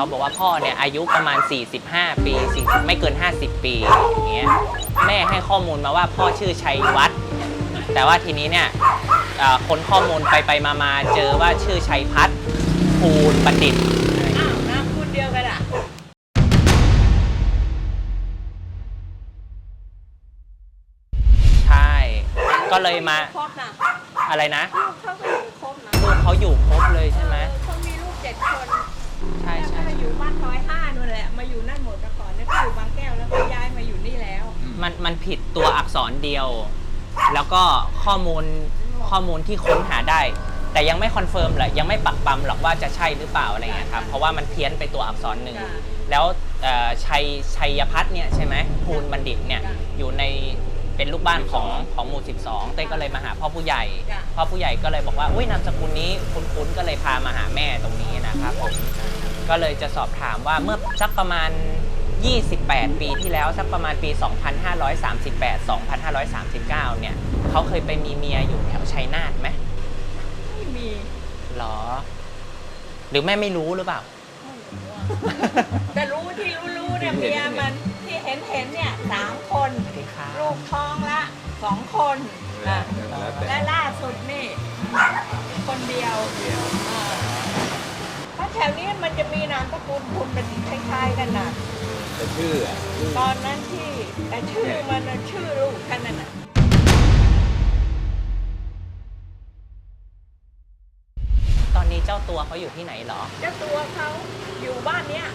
เขาบอกว่าพ่อเนี่ยอายุประมาณ 45 ปี 40 ไม่เกิน 50 ปีอย่างเงี้ยแม่ให้ข้อมูลมาว่าพ่อชื่อชัยวัฒน์แต่ว่าทีนี้เนี่ยเอ่อคนข้อมูลไปไปมามาเจอว่าชื่อชัยพัฒน์ภูลบัณฑิตอ้าวน้ำพูดเดียวกันอะใช่ ก็เลยมาครบนะอะไรนะลูกเขาก็อยู่ครบนะลูกเขาอยู่ครบเลยใช่ไหม มันมันผิดตัวอักษรเดียว แล้วก็ข้อมูลข้อมูลที่ค้นหาได้ แต่ยังไม่คอนเฟิร์มแหละยังไม่ปักปั๊มหรอกว่าจะใช่หรือเปล่าอะไรเงี้ยครับเพราะว่ามันเพี้ยนไปตัวอักษรหนึ่งจ้ะแล้วเอ่อชัยชัยพัฒน์เนี่ยใช่ไหมภูลบัณฑิตเนี่ยจ้ะอยู่ในเป็นลูกบ้านของของหมู่ 12 เต้ก็เลยมาหาพ่อผู้ใหญ่ จ้ะ พ่อผู้ใหญ่ก็เลยบอกว่าอุ้ยนามสกุลนี้คุ้นๆก็เลยพามาหาแม่ตรงนี้นะครับผม ก็เลยจะสอบถามว่าเมื่อสักประมาณ 28 ปีที่แล้วสักประมาณปี 2538 2539 เนี่ยเขาเคยไปมีเมียอยู่แถวชัยนาทไหมไม่มีหรอ หรือแม่ไม่รู้หรือเปล่าไม่รู้อะแต่รู้ที่รู้รู้เนี่ยเมียมันที่เห็นเห็นเนี่ยสามคนสวัสดีครับลูกท้องละสองคนอะแล้วแต่และล่าสุดนี่ คนเดียวอ่าเพราะแถวนี้มันจะมีนามสกุลคุณเป็นคล้ายๆกันนะ แต่ชื่ออะชื่อตอนนั้นที่แต่ชื่อมันน่ะชื่อลูกกันน่ะนะตอนนี้เจ้าตัวเขาอยู่ที่ไหนหรอ เจ้าตัวเขาอยู่บ้านเนี้ย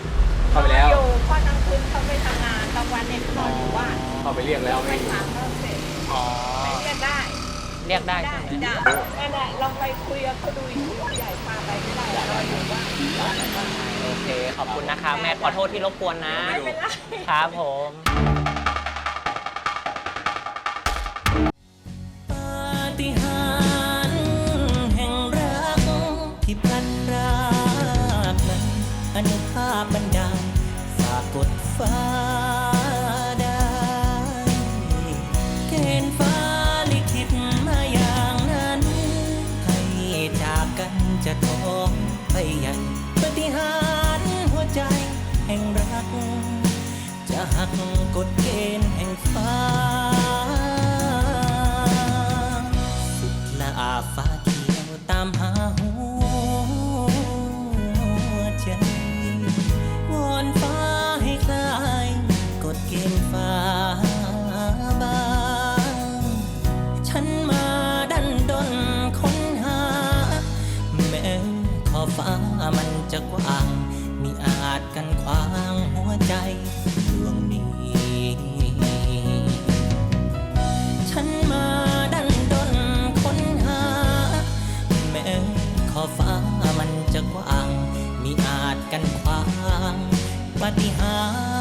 เข้าไปแล้วนอนอยู่เพราะกลางคืนเขาไม่ทำงานกลางวันเนี่ยเขานอนอยู่บ้านเข้าไปเรียกแล้วไปไม่ถามเขาเสร็จอ๋อ ไปเรียกได้เรียกได้ได้ใช่ไหมจ้ะนั่นแหละลองไปคุยกับเขาดูอีกที โอเค ขอบคุณนะคะ แม่ขอโทษที่รบกวนนะไม่เป็นไรครับผม ปาฏิหาริย์แห่งรักที่พลันรากนั้นอนุภาพบันดาลฝากกดฟ้า แห่งรัก จะหักกฎเกณฑ์แห่งฟ้า สุดละอาฟ้าเขียวตามหาหัวใจ วอนฟ้าให้คลายกฎเกณฑ์ฟ้าบางฉันมาดันดนค้นหา แม้ขอฟ้ามันจะกว้าง อาจกันขวางหัวใจดวงนี้ ฉันมาดันดนค้นหา แม้ขอฟ้ามันจะกว้าง มีอาจกันขวางปฏิหาร